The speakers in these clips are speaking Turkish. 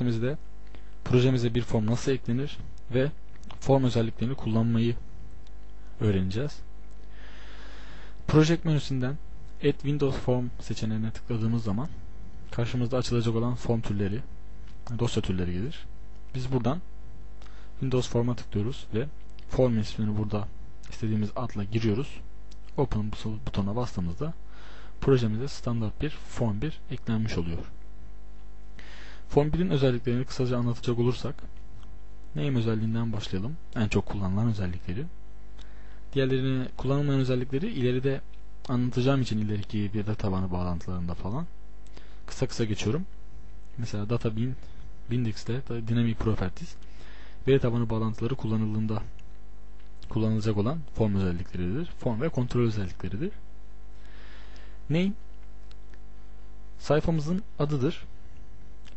dersimizde projemize bir form nasıl eklenir ve form özelliklerini kullanmayı öğreneceğiz. Project menüsünden Add Windows Form seçeneğine tıkladığımız zaman karşımızda açılacak olan form türleri, dosya türleri gelir. Biz buradan Windows Form'a tıklıyoruz ve form ismini burada istediğimiz adla giriyoruz. Open butonuna bastığımızda projemize standart bir form 1 eklenmiş oluyor. Form 1'in özelliklerini kısaca anlatacak olursak name özelliğinden başlayalım. En çok kullanılan özellikleri. Diğerlerini kullanılmayan özellikleri ileride anlatacağım için ileriki bir data tabanı bağlantılarında falan kısa kısa geçiyorum. Mesela data bin Bindex'te dynamic properties veri tabanı bağlantıları kullanıldığında kullanılacak olan form özellikleridir. Form ve kontrol özellikleridir. Name sayfamızın adıdır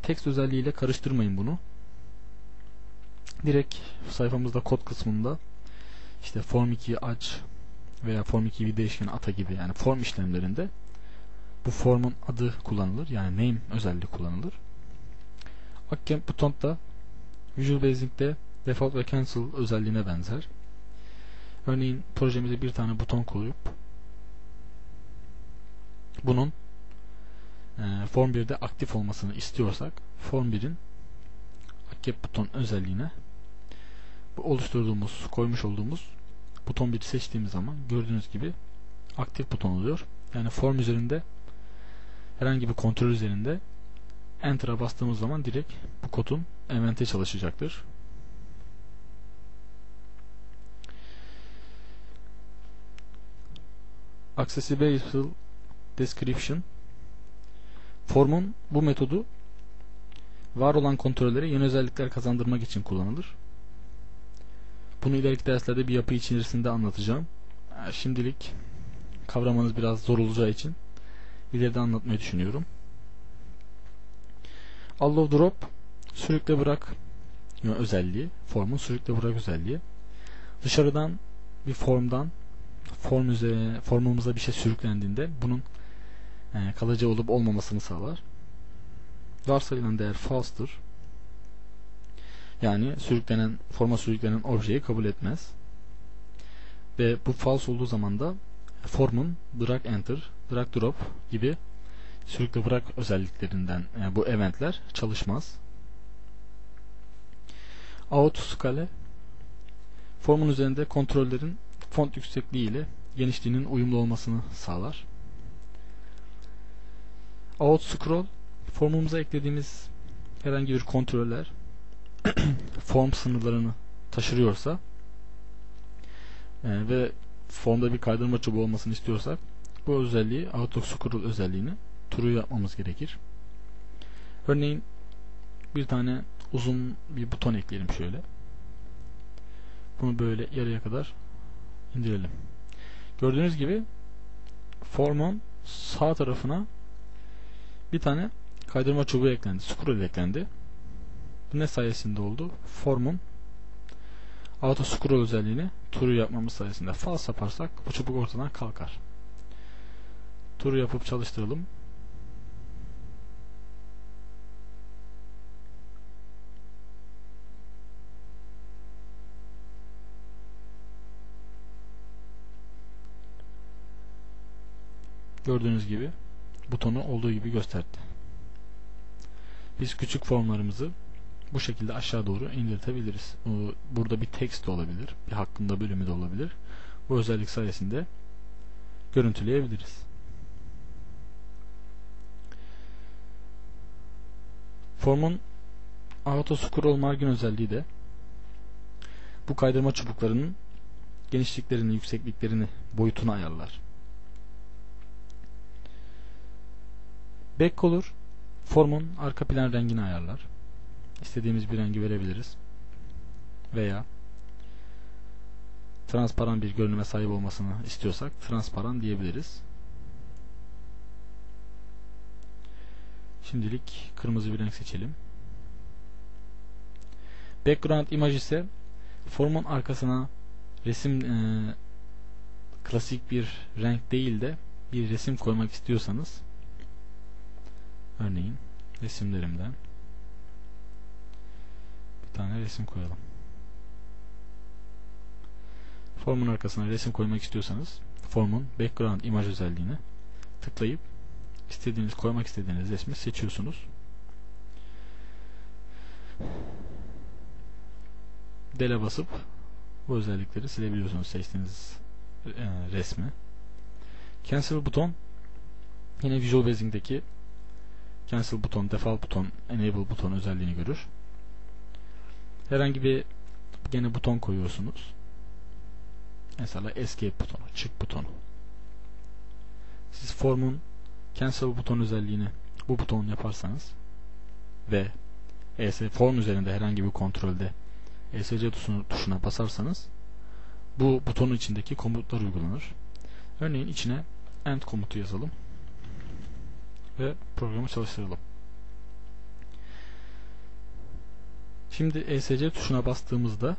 text özelliğiyle karıştırmayın bunu. Direkt sayfamızda kod kısmında işte form 2'yi aç veya form 2'yi bir değişkene ata gibi yani form işlemlerinde bu formun adı kullanılır. Yani name özelliği kullanılır. Akken buton da Visual Basic'te default ve cancel özelliğine benzer. Örneğin projemize bir tane buton koyup bunun e, Form 1'de aktif olmasını istiyorsak Form 1'in Accept buton özelliğine bu oluşturduğumuz, koymuş olduğumuz buton 1'i seçtiğimiz zaman gördüğünüz gibi aktif buton oluyor. Yani form üzerinde herhangi bir kontrol üzerinde Enter'a bastığımız zaman direkt bu kodun evente çalışacaktır. Accessible Description Formun bu metodu var olan kontrollere yeni özellikler kazandırmak için kullanılır. Bunu ileriki derslerde bir yapı içerisinde anlatacağım. Şimdilik kavramanız biraz zor olacağı için ileride anlatmayı düşünüyorum. Allow drop sürükle bırak özelliği, formun sürükle bırak özelliği. Dışarıdan bir formdan form üzerine, formumuza bir şey sürüklendiğinde bunun e, kalıcı olup olmamasını sağlar. Varsayılan değer false'dır. Yani sürüklenen, forma sürüklenen objeyi kabul etmez. Ve bu false olduğu zaman da formun drag enter, drag drop gibi sürükle bırak özelliklerinden yani bu eventler çalışmaz. Auto scale formun üzerinde kontrollerin font yüksekliği ile genişliğinin uyumlu olmasını sağlar. Out scroll formumuza eklediğimiz herhangi bir kontroller form sınırlarını taşırıyorsa e, ve formda bir kaydırma çubuğu olmasını istiyorsak bu özelliği auto scroll özelliğini true yapmamız gerekir. Örneğin bir tane uzun bir buton ekleyelim şöyle. Bunu böyle yarıya kadar indirelim. Gördüğünüz gibi formun sağ tarafına bir tane kaydırma çubuğu eklendi. Scroll eklendi. Bu ne sayesinde oldu? Formun auto scroll özelliğini true yapmamız sayesinde false yaparsak bu çubuk ortadan kalkar. True yapıp çalıştıralım. Gördüğünüz gibi butonu olduğu gibi gösterdi. Biz küçük formlarımızı bu şekilde aşağı doğru indirtebiliriz. Burada bir text de olabilir, bir hakkında bölümü de olabilir. Bu özellik sayesinde görüntüleyebiliriz. Formun auto scroll margin özelliği de bu kaydırma çubuklarının genişliklerini, yüksekliklerini, boyutunu ayarlar. Backcolor formun arka plan rengini ayarlar. İstediğimiz bir rengi verebiliriz. Veya transparan bir görünüme sahip olmasını istiyorsak transparan diyebiliriz. Şimdilik kırmızı bir renk seçelim. Background image ise formun arkasına resim e, klasik bir renk değil de bir resim koymak istiyorsanız Örneğin resimlerimden tane resim koyalım. Formun arkasına resim koymak istiyorsanız formun background imaj özelliğini tıklayıp istediğiniz koymak istediğiniz resmi seçiyorsunuz. Dele basıp bu özellikleri silebiliyorsunuz seçtiğiniz e, resmi. Cancel buton yine Visual Basic'deki Cancel buton, Default buton, Enable buton özelliğini görür. Herhangi bir gene buton koyuyorsunuz. Mesela Escape butonu, çık butonu. Siz formun Cancel buton özelliğini bu buton yaparsanız ve ES form üzerinde herhangi bir kontrolde ESC tuşuna, basarsanız bu butonun içindeki komutlar uygulanır. Örneğin içine end komutu yazalım ve programı çalıştıralım. Şimdi ESC tuşuna bastığımızda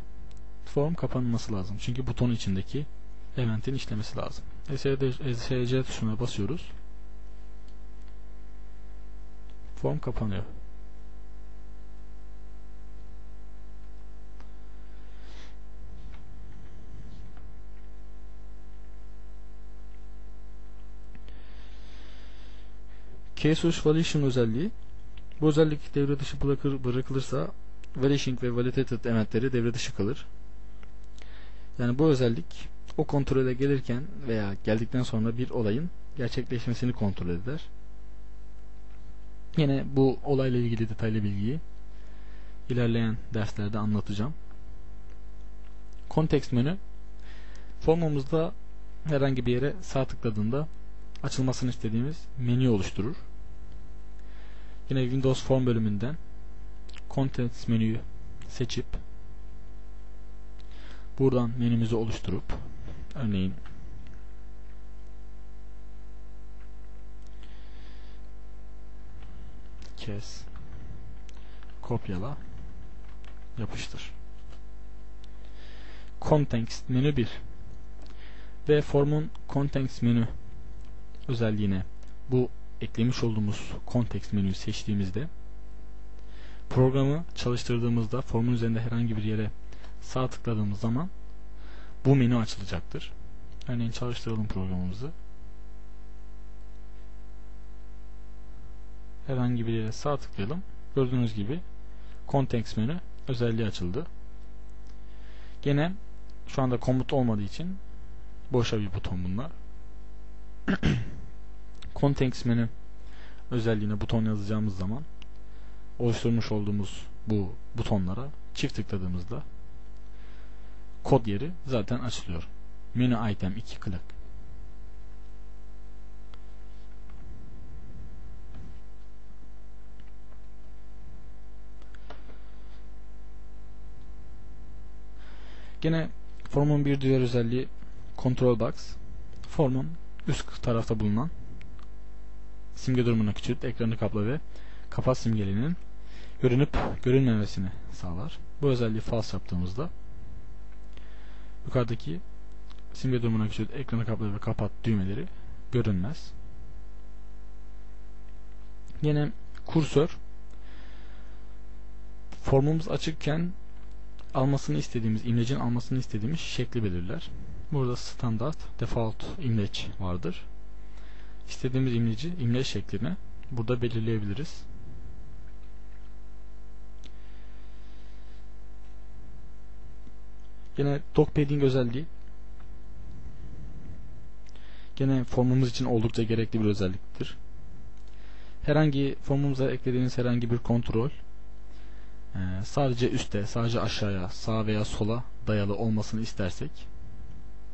form kapanması lazım. Çünkü buton içindeki eventin işlemesi lazım. ESC tuşuna basıyoruz. Form kapanıyor. K-Source Validation özelliği bu özellik devre dışı bırakır, bırakılırsa Vanishing ve Validated eventleri devre dışı kalır. Yani bu özellik o kontrole gelirken veya geldikten sonra bir olayın gerçekleşmesini kontrol eder. Yine bu olayla ilgili detaylı bilgiyi ilerleyen derslerde anlatacağım. Kontekst menü formumuzda herhangi bir yere sağ tıkladığında açılmasını istediğimiz menü oluşturur. Yine Windows Form bölümünden Contents menüyü seçip buradan menümüzü oluşturup örneğin kes kopyala yapıştır. Context menü 1 ve formun context menü özelliğine bu eklemiş olduğumuz context menüyü seçtiğimizde programı çalıştırdığımızda formun üzerinde herhangi bir yere sağ tıkladığımız zaman bu menü açılacaktır. Örneğin çalıştıralım programımızı. Herhangi bir yere sağ tıklayalım. Gördüğünüz gibi context menü özelliği açıldı. Gene şu anda komut olmadığı için boşa bir buton bunlar. Context menü özelliğine buton yazacağımız zaman oluşturmuş olduğumuz bu butonlara çift tıkladığımızda kod yeri zaten açılıyor. Menü item 2 klik. Gene formun bir diğer özelliği control box. Formun üst tarafta bulunan simge durumunu küçült, ekranı kapla ve kapat simgelerinin görünüp görünmemesini sağlar. Bu özelliği false yaptığımızda yukarıdaki simge durumuna küçült, ekranı kapla ve kapat düğmeleri görünmez. Yine kursör formumuz açıkken almasını istediğimiz, imlecin almasını istediğimiz şekli belirler. Burada standart default imleç vardır. İstediğimiz imleci, imleç şeklini burada belirleyebiliriz. Yine doc padding özelliği gene formumuz için oldukça gerekli bir özelliktir. Herhangi formumuza eklediğiniz herhangi bir kontrol e, sadece üste, sadece aşağıya, sağ veya sola dayalı olmasını istersek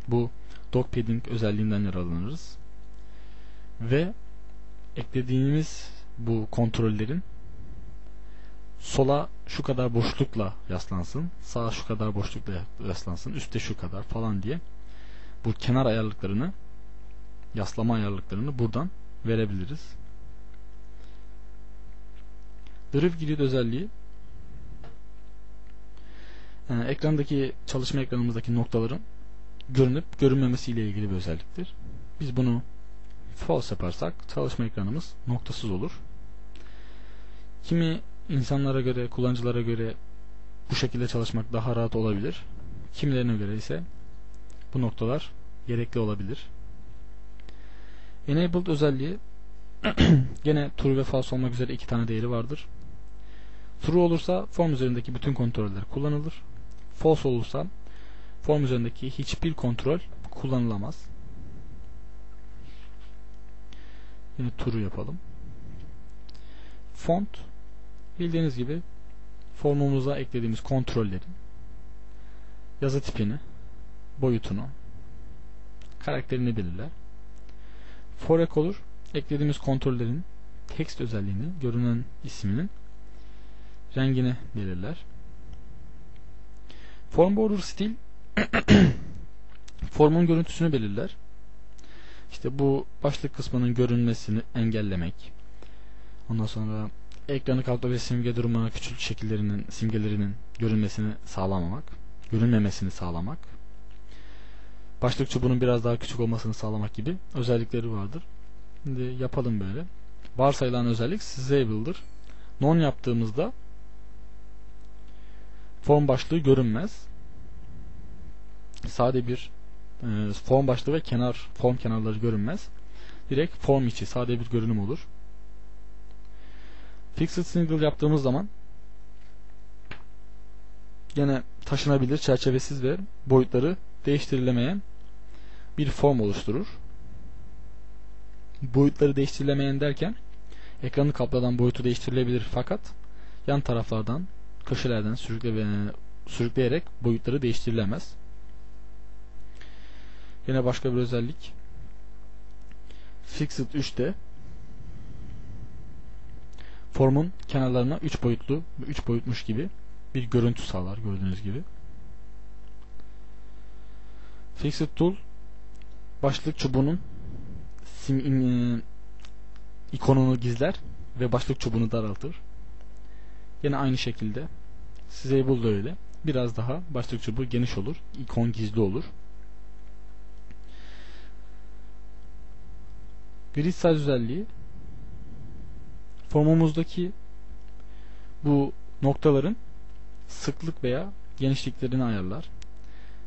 bu doc padding özelliğinden yararlanırız. Ve eklediğimiz bu kontrollerin sola şu kadar boşlukla yaslansın, sağa şu kadar boşlukla yaslansın, üstte şu kadar falan diye bu kenar ayarlıklarını yaslama ayarlıklarını buradan verebiliriz. Drift Grid özelliği yani ekrandaki çalışma ekranımızdaki noktaların görünüp görünmemesi ile ilgili bir özelliktir. Biz bunu false yaparsak çalışma ekranımız noktasız olur. Kimi insanlara göre, kullanıcılara göre bu şekilde çalışmak daha rahat olabilir. Kimilerine göre ise bu noktalar gerekli olabilir. Enabled özelliği gene true ve false olmak üzere iki tane değeri vardır. True olursa form üzerindeki bütün kontroller kullanılır. False olursa form üzerindeki hiçbir kontrol kullanılamaz. Yine true yapalım. Font bildiğiniz gibi formumuza eklediğimiz kontrollerin yazı tipini, boyutunu, karakterini belirler. For olur, eklediğimiz kontrollerin text özelliğini, görünen isminin rengini belirler. Form border stil formun görüntüsünü belirler. İşte bu başlık kısmının görünmesini engellemek. Ondan sonra ekranı kapta ve simge durumuna küçük şekillerinin, simgelerinin görünmesini sağlamamak, görünmemesini sağlamak. Başlık çubuğunun biraz daha küçük olmasını sağlamak gibi özellikleri vardır. Şimdi yapalım böyle. Varsayılan özellik disable'dır. Non yaptığımızda form başlığı görünmez. Sade bir e, form başlığı ve kenar form kenarları görünmez. Direkt form içi sade bir görünüm olur. Fixed single yaptığımız zaman gene taşınabilir, çerçevesiz ve boyutları değiştirilemeyen bir form oluşturur. Boyutları değiştirilemeyen derken ekranı kapladan boyutu değiştirilebilir fakat yan taraflardan köşelerden sürükle sürükleyerek boyutları değiştirilemez. Yine başka bir özellik Fixed 3'te formun kenarlarına 3 boyutlu 3 boyutmuş gibi bir görüntü sağlar gördüğünüz gibi. Fixed Tool başlık çubuğunun sim, e, ikonunu gizler ve başlık çubuğunu daraltır. Yine aynı şekilde Disable da öyle. Biraz daha başlık çubuğu geniş olur. İkon gizli olur. Grid size özelliği formumuzdaki bu noktaların sıklık veya genişliklerini ayarlar.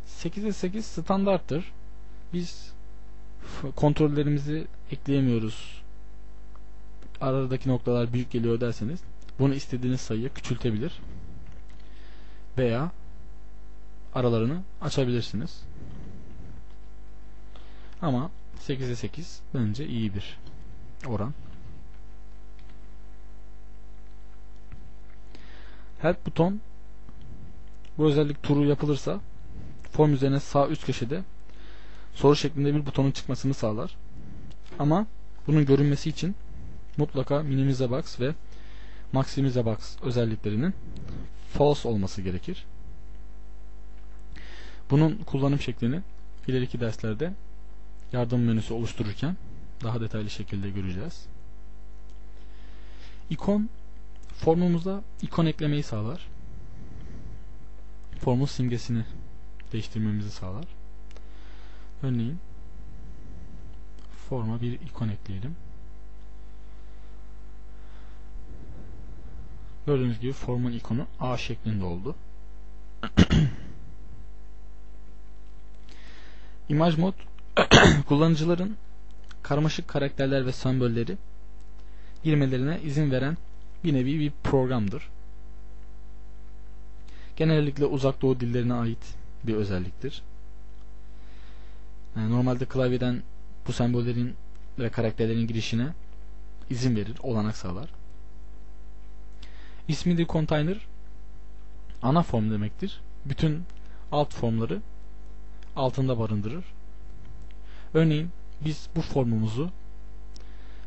8'e 8 standarttır. Biz kontrollerimizi ekleyemiyoruz. Aradaki noktalar büyük geliyor derseniz bunu istediğiniz sayıya küçültebilir veya aralarını açabilirsiniz. Ama 8'e 8 bence iyi bir oran. Help buton bu özellik turu yapılırsa form üzerine sağ üst köşede soru şeklinde bir butonun çıkmasını sağlar. Ama bunun görünmesi için mutlaka minimize box ve maximize box özelliklerinin false olması gerekir. Bunun kullanım şeklini ileriki derslerde yardım menüsü oluştururken daha detaylı şekilde göreceğiz. İkon formumuza ikon eklemeyi sağlar. Formun simgesini değiştirmemizi sağlar. Örneğin forma bir ikon ekleyelim. Gördüğünüz gibi formun ikonu A şeklinde oldu. Image mod kullanıcıların karmaşık karakterler ve sembolleri girmelerine izin veren bir nevi bir programdır. Genellikle uzak doğu dillerine ait bir özelliktir. Yani normalde klavyeden bu sembollerin ve karakterlerin girişine izin verir, olanak sağlar. İsmi de container ana form demektir. Bütün alt formları altında barındırır. Örneğin biz bu formumuzu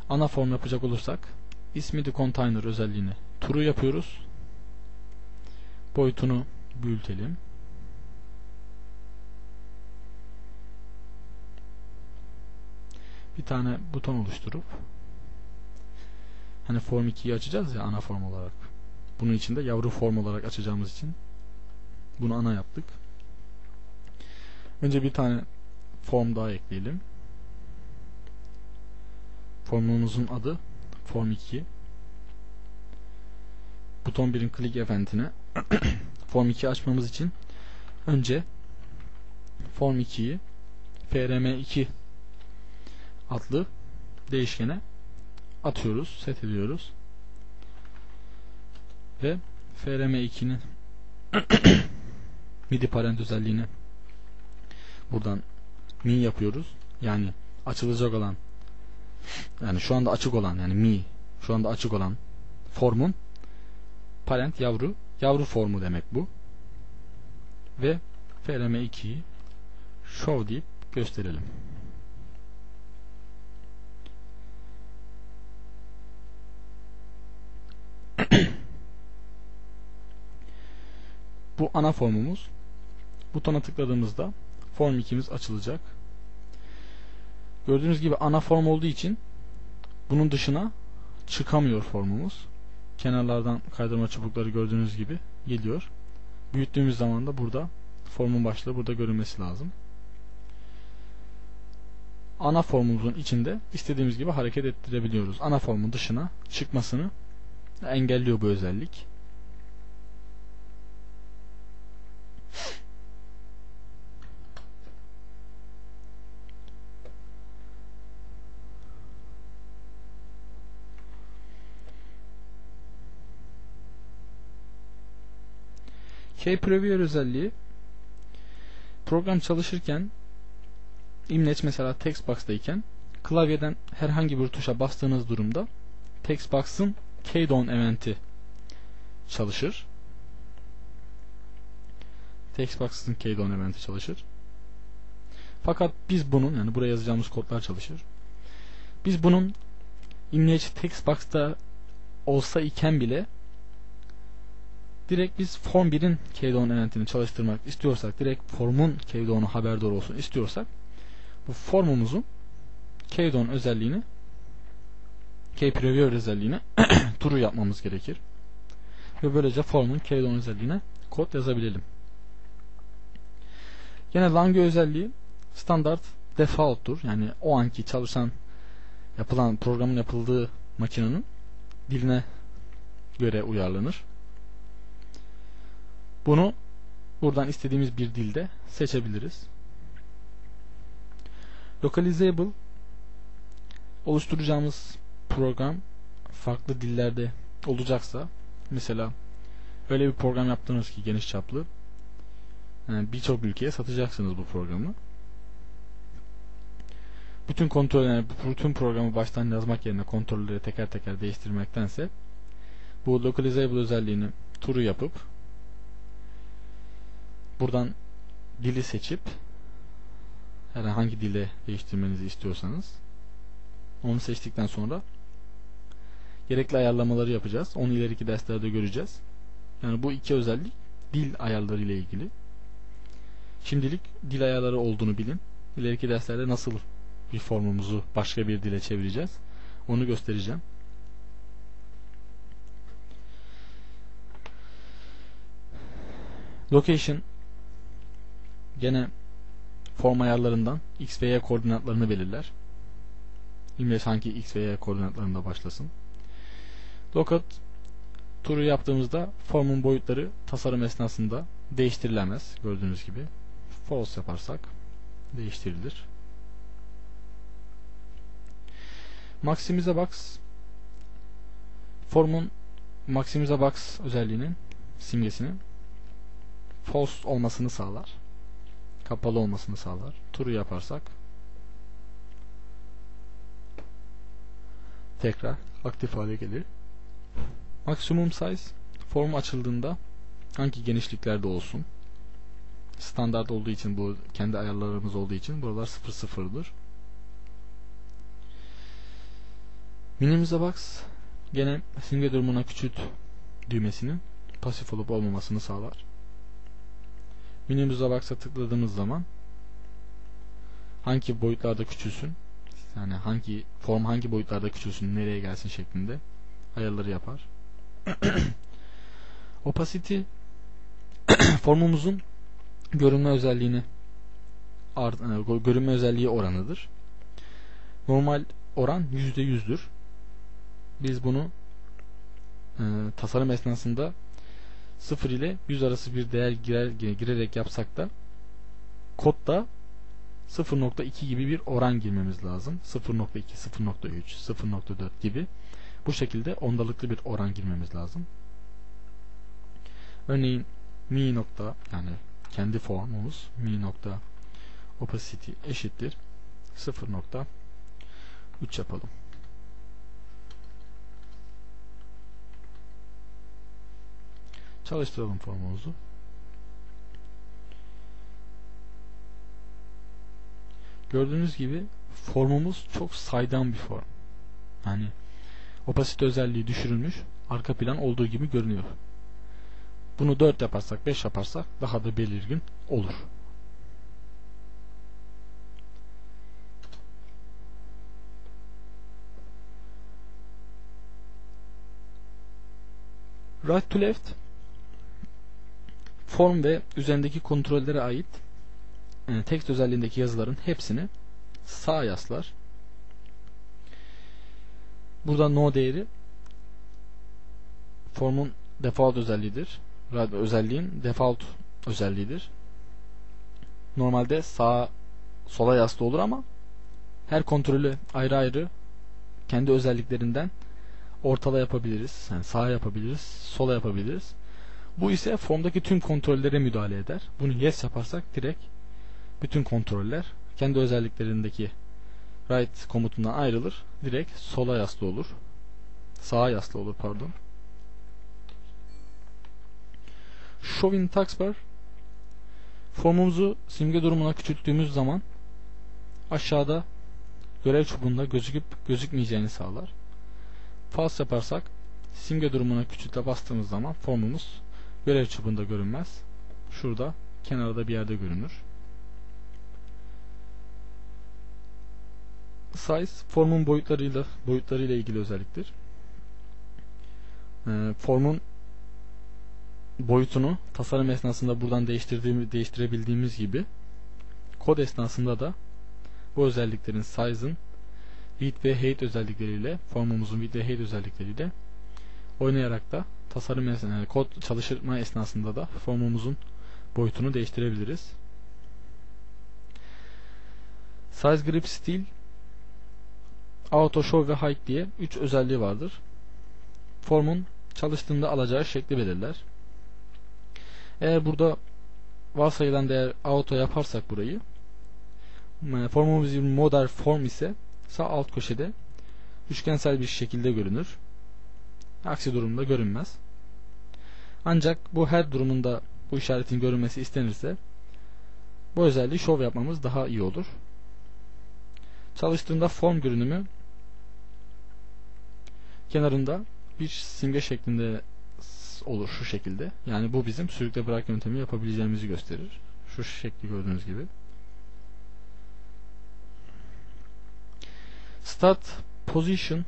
ana form yapacak olursak ismi de container özelliğini true yapıyoruz. Boyutunu büyütelim. Bir tane buton oluşturup hani form 2'yi açacağız ya ana form olarak. Bunun için de yavru form olarak açacağımız için bunu ana yaptık. Önce bir tane form daha ekleyelim. Formumuzun adı form 2. Buton 1'in click eventine Form 2 açmamız için önce Form 2'yi frm2 adlı değişkene atıyoruz, set ediyoruz. Ve frm2'nin midi parent özelliğini buradan mi yapıyoruz. Yani açılacak olan yani şu anda açık olan yani mi şu anda açık olan formun parent yavru yavru formu demek bu. Ve frm2'yi show deyip gösterelim. bu ana formumuz. Butona tıkladığımızda form 2'miz açılacak. Gördüğünüz gibi ana form olduğu için bunun dışına çıkamıyor formumuz. Kenarlardan kaydırma çubukları gördüğünüz gibi geliyor. Büyüttüğümüz zaman da burada formun başlığı burada görünmesi lazım. Ana formumuzun içinde istediğimiz gibi hareket ettirebiliyoruz. Ana formun dışına çıkmasını engelliyor bu özellik. K-Previewer özelliği program çalışırken image mesela textbox'tayken klavyeden herhangi bir tuşa bastığınız durumda textbox'ın kdown eventi çalışır. Textbox'ın kdown eventi çalışır. Fakat biz bunun yani buraya yazacağımız kodlar çalışır. Biz bunun image textbox'ta olsa iken bile direkt biz form 1'in kdown eventini çalıştırmak istiyorsak direkt formun kdown'u haberdar olsun istiyorsak bu formumuzun kdown özelliğini kpreviewer özelliğine true yapmamız gerekir. Ve böylece formun kdown özelliğine kod yazabilelim. Yine Lange özelliği standart default'tur. Yani o anki çalışan yapılan programın yapıldığı makinenin diline göre uyarlanır. Bunu buradan istediğimiz bir dilde seçebiliriz. Localizable oluşturacağımız program farklı dillerde olacaksa mesela öyle bir program yaptınız ki geniş çaplı yani birçok ülkeye satacaksınız bu programı. Bütün kontrol yani bütün programı baştan yazmak yerine kontrolleri teker teker değiştirmektense bu localizable özelliğini turu yapıp buradan dili seçip herhangi dile değiştirmenizi istiyorsanız onu seçtikten sonra gerekli ayarlamaları yapacağız. Onu ileriki derslerde göreceğiz. Yani bu iki özellik dil ayarları ile ilgili. Şimdilik dil ayarları olduğunu bilin. İleriki derslerde nasıl bir formumuzu başka bir dile çevireceğiz. Onu göstereceğim. Location gene form ayarlarından x ve y koordinatlarını belirler. İmleç hangi x ve y koordinatlarında başlasın. Lookout turu yaptığımızda formun boyutları tasarım esnasında değiştirilemez. Gördüğünüz gibi. False yaparsak değiştirilir. Maximize Box formun Maximize Box özelliğinin simgesinin false olmasını sağlar. Kapalı olmasını sağlar. Turu yaparsak tekrar aktif hale gelir. Maksimum size form açıldığında hangi genişliklerde olsun standart olduğu için bu kendi ayarlarımız olduğu için buralar 00'dır. Minimize box gene simge durumuna küçült düğmesinin pasif olup olmamasını sağlar. Minimize box'a tıkladığımız zaman hangi boyutlarda küçülsün yani hangi form hangi boyutlarda küçülsün nereye gelsin şeklinde ayarları yapar. Opacity formumuzun görünme özelliğini art, e, görünme özelliği oranıdır. Normal oran %100'dür. Biz bunu e, tasarım esnasında 0 ile 100 arası bir değer girer, girerek yapsak da kodda 0.2 gibi bir oran girmemiz lazım. 0.2, 0.3, 0.4 gibi. Bu şekilde ondalıklı bir oran girmemiz lazım. Örneğin mi nokta yani kendi formumuz mi nokta opacity eşittir 0.3 yapalım. Çalıştıralım formumuzu. Gördüğünüz gibi formumuz çok saydam bir form. Yani opasite özelliği düşürülmüş, arka plan olduğu gibi görünüyor. Bunu 4 yaparsak, 5 yaparsak daha da belirgin olur. Right to left form ve üzerindeki kontrollere ait yani e, text özelliğindeki yazıların hepsini sağ yaslar. Burada no değeri formun default özelliğidir. Özelliğin default özelliğidir. Normalde sağ sola yaslı olur ama her kontrolü ayrı ayrı kendi özelliklerinden ortala yapabiliriz. Yani sağa yapabiliriz, sola yapabiliriz. Bu ise formdaki tüm kontrollere müdahale eder. Bunu yes yaparsak direkt bütün kontroller kendi özelliklerindeki right komutundan ayrılır. Direkt sola yaslı olur. Sağa yaslı olur pardon. Show in taskbar formumuzu simge durumuna küçülttüğümüz zaman aşağıda görev çubuğunda gözüküp gözükmeyeceğini sağlar. False yaparsak simge durumuna küçülte bastığımız zaman formumuz görev çubuğunda görünmez. Şurada kenarda bir yerde görünür. Size formun boyutlarıyla boyutlarıyla ilgili özelliktir. Ee, formun boyutunu tasarım esnasında buradan değiştirebildiğimiz gibi kod esnasında da bu özelliklerin size'ın width ve height özellikleriyle formumuzun width ve height özellikleriyle oynayarak da tasarım esnasında, kod çalışma esnasında da formumuzun boyutunu değiştirebiliriz. Size Grip Style Auto Show ve Hide diye 3 özelliği vardır. Formun çalıştığında alacağı şekli belirler. Eğer burada varsayılan değer auto yaparsak burayı e, formumuz bir model form ise sağ alt köşede üçgensel bir şekilde görünür. Aksi durumda görünmez. Ancak bu her durumunda bu işaretin görünmesi istenirse bu özelliği show yapmamız daha iyi olur. Çalıştığında form görünümü kenarında bir simge şeklinde olur şu şekilde. Yani bu bizim sürükle bırak yöntemi yapabileceğimizi gösterir. Şu şekli gördüğünüz gibi. Start Position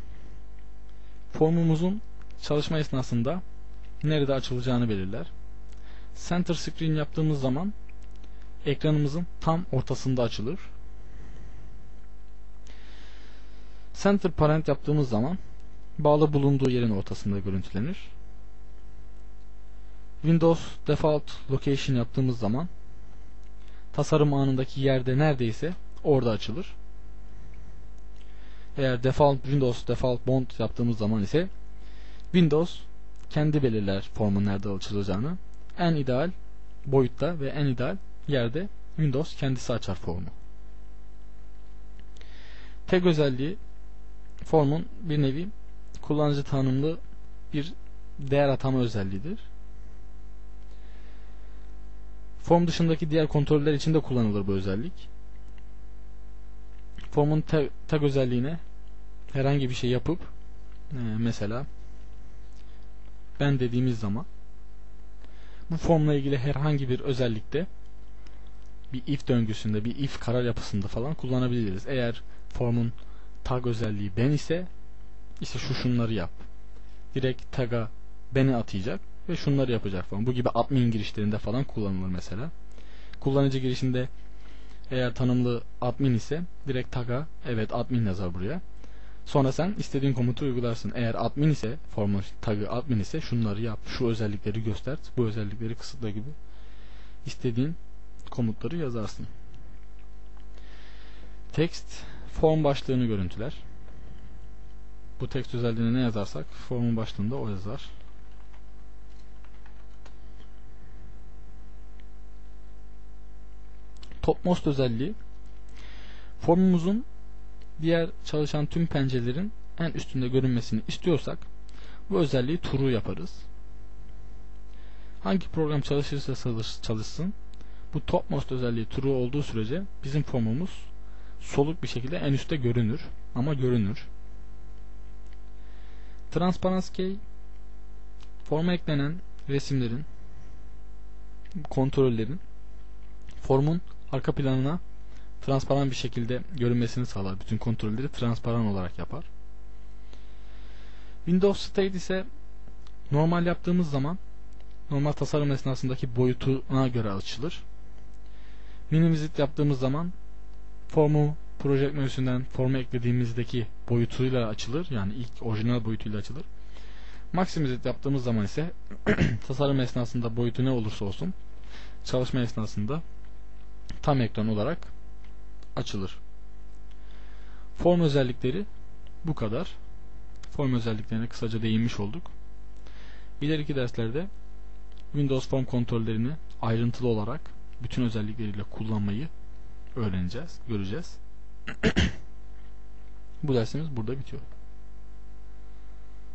formumuzun çalışma esnasında nerede açılacağını belirler. Center Screen yaptığımız zaman ekranımızın tam ortasında açılır. Center Parent yaptığımız zaman bağlı bulunduğu yerin ortasında görüntülenir. Windows Default Location yaptığımız zaman tasarım anındaki yerde neredeyse orada açılır. Eğer default Windows Default Bond yaptığımız zaman ise Windows kendi belirler formun nerede açılacağını. En ideal boyutta ve en ideal yerde Windows kendisi açar formu. Tag özelliği formun bir nevi kullanıcı tanımlı bir değer atama özelliğidir. Form dışındaki diğer kontroller için de kullanılır bu özellik. Formun tag, tag özelliğine herhangi bir şey yapıp e, mesela ben dediğimiz zaman bu formla ilgili herhangi bir özellikte bir if döngüsünde, bir if karar yapısında falan kullanabiliriz. Eğer formun tag özelliği ben ise işte şu şunları yap. Direkt tag'a beni atayacak ve şunları yapacak falan. Bu gibi admin girişlerinde falan kullanılır mesela. Kullanıcı girişinde eğer tanımlı admin ise direkt tag'a evet admin yazar buraya. Sonra sen istediğin komutu uygularsın. Eğer admin ise formun tagı admin ise şunları yap, şu özellikleri göster, bu özellikleri kısıtla gibi istediğin komutları yazarsın. Text form başlığını görüntüler. Bu text özelliğine ne yazarsak formun başlığında o yazar. Topmost özelliği formumuzun diğer çalışan tüm pencerelerin en üstünde görünmesini istiyorsak bu özelliği true yaparız. Hangi program çalışırsa çalışsın bu topmost özelliği true olduğu sürece bizim formumuz soluk bir şekilde en üstte görünür ama görünür. Transparency key forma eklenen resimlerin kontrollerin formun arka planına transparan bir şekilde görünmesini sağlar. Bütün kontrolleri transparan olarak yapar. Windows State ise normal yaptığımız zaman normal tasarım esnasındaki boyutuna göre açılır. Minimizit yaptığımız zaman formu Project menüsünden formu eklediğimizdeki boyutuyla açılır. Yani ilk orijinal boyutuyla açılır. Maximizit yaptığımız zaman ise tasarım esnasında boyutu ne olursa olsun çalışma esnasında tam ekran olarak açılır. Form özellikleri bu kadar. Form özelliklerine kısaca değinmiş olduk. İleriki derslerde Windows Form kontrollerini ayrıntılı olarak bütün özellikleriyle kullanmayı öğreneceğiz, göreceğiz. Bu dersimiz burada bitiyor.